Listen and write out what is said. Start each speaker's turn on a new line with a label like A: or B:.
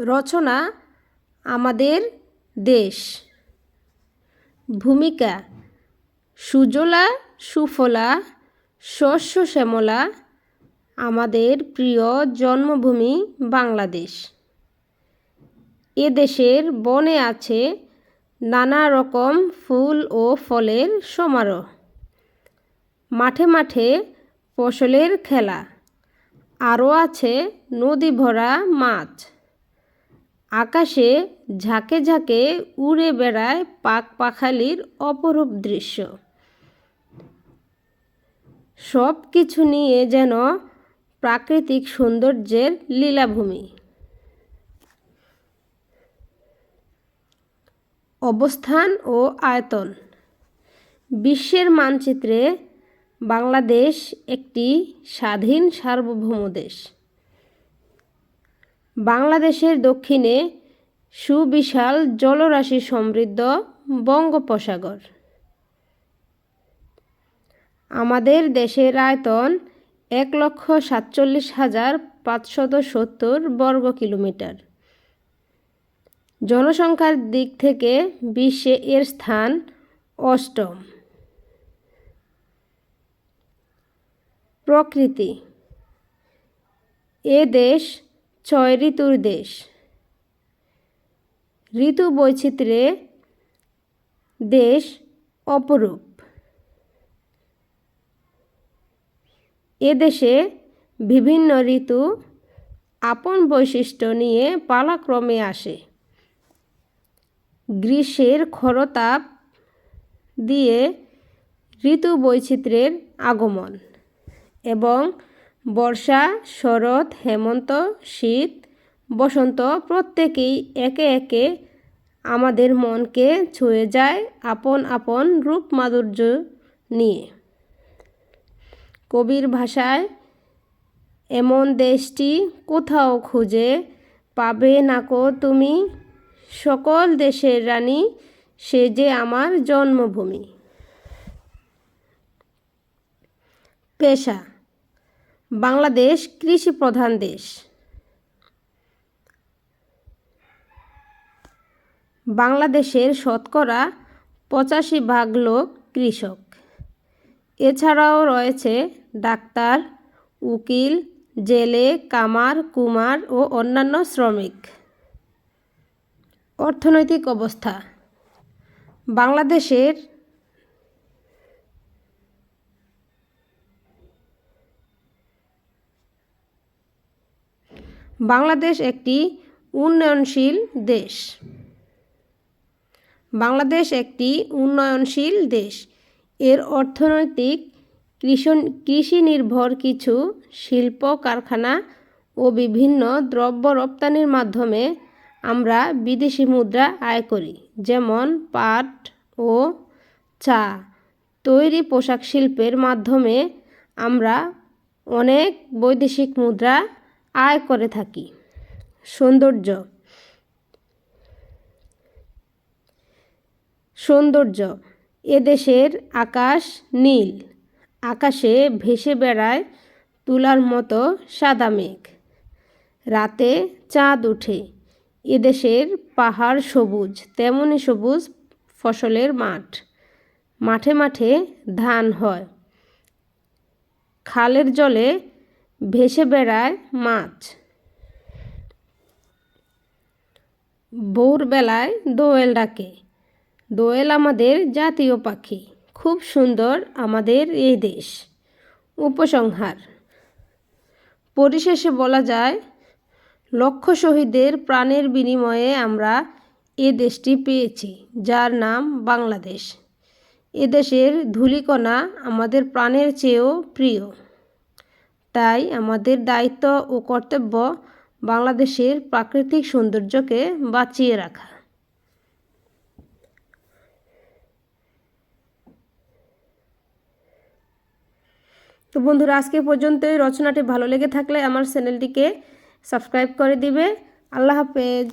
A: রচনা আমাদের দেশ। ভূমিকা, সুজলা সুফলা, শস্য শ্যামলা, আমাদের প্রিয় জন্মভূমি বাংলাদেশ। এ দেশের বনে আছে নানা রকম ফুল ও ফলের সমারোহ। মাঠে মাঠে ফসলের খেলা। আরও আছে নদী ভরা মাছ। আকাশে ঝাঁকে ঝাঁকে উড়ে বেড়ায় পাক পাখালির অপরূপ দৃশ্য। সব কিছু নিয়ে যেন প্রাকৃতিক সৌন্দর্যের লীলাভূমি। অবস্থান ও আয়তন। বিশ্বের মানচিত্রে বাংলাদেশ একটি স্বাধীন সার্বভৌম দেশ। বাংলাদেশের দক্ষিণে সুবিশাল জলরাশি সমৃদ্ধ বঙ্গোপসাগর। আমাদের দেশের আয়তন এক লক্ষ সাতচল্লিশ হাজার পাঁচশত সত্তর বর্গ কিলোমিটার। জনসংখ্যার দিক থেকে বিশ্বে এর স্থান অষ্টম। প্রকৃতি। এ দেশ ছয় ঋতুর দেশ। ঋতু বৈচিত্র্যে দেশ অপরূপ। এদেশে বিভিন্ন ঋতু আপন বৈশিষ্ট্য নিয়ে পালাক্রমে আসে। গ্রীষ্মের খরতাপ দিয়ে ঋতু বৈচিত্র্যের আগমন এবং বর্ষা, শরৎ, হেমন্ত, শীত, বসন্ত প্রত্যেকেই একে একে আমাদের মনকে ছুঁয়ে যায় আপন আপন রূপ মাধুর্য নিয়ে। কবির ভাষায়, এমন দেশটি কোথাও খুঁজে পাবে নাকো তুমি? সকল দেশের রানী, সে যে আমার জন্মভূমি। পেশা বাংলাদেশ কৃষি প্রধান দেশ। বাংলাদেশের শতকরা পঁচাশি ভাগ লোক কৃষক। এছাড়াও রয়েছে ডাক্তার, উকিল, জেলে, কামার, কুমার ও অন্যান্য শ্রমিক। অর্থনৈতিক অবস্থা। বাংলাদেশের বাংলাদেশ একটি উন্নয়নশীল দেশ। বাংলাদেশ একটি উন্নয়নশীল দেশ। এর অর্থনৈতিক কৃষি নির্ভর কিছু শিল্প, কারখানা ও বিভিন্ন দ্রব্য রপ্তানির মাধ্যমে আমরা বিদেশি মুদ্রা আয় করি, যেমন পাট ও চা। তৈরি পোশাক শিল্পের মাধ্যমে আমরা অনেক বৈদেশিক মুদ্রা আয় করে থাকি। সৌন্দর্য। সৌন্দর্য। এদেশের আকাশ নীল। আকাশে ভেসে বেড়ায় তুলার মতো সাদা মেঘ। রাতে চাঁদ ওঠে এদেশের পাহাড় সবুজ তেমনই সবুজ ফসলের মাঠ। মাঠে মাঠে ধান হয়। খালের জলে ভেসে বেড়ায় মাছ। ভোরবেলায় দোয়েল ডাকে, দোয়েল আমাদের জাতীয় পাখি, খুব সুন্দর আমাদের এই দেশ। উপসংহার, পরিশেষে বলা যায়, লক্ষ শহীদের প্রাণের বিনিময়ে আমরা এ দেশটি পেয়েছি, যার নাম বাংলাদেশ। এদেশের ধূলিকণা আমাদের প্রাণের চেয়েও প্রিয়। তাই আমাদের দায়িত্ব ও কর্তব্য বাংলাদেশের প্রাকৃতিক সৌন্দর্যকে বাঁচিয়ে রাখা। তো বন্ধুরা, আজকে পর্যন্ত রচনাটি ভালো লেগে থাকলে আমার চ্যানেলটিকে সাবস্ক্রাইব করে দিবে। আল্লাহ হাফেজ।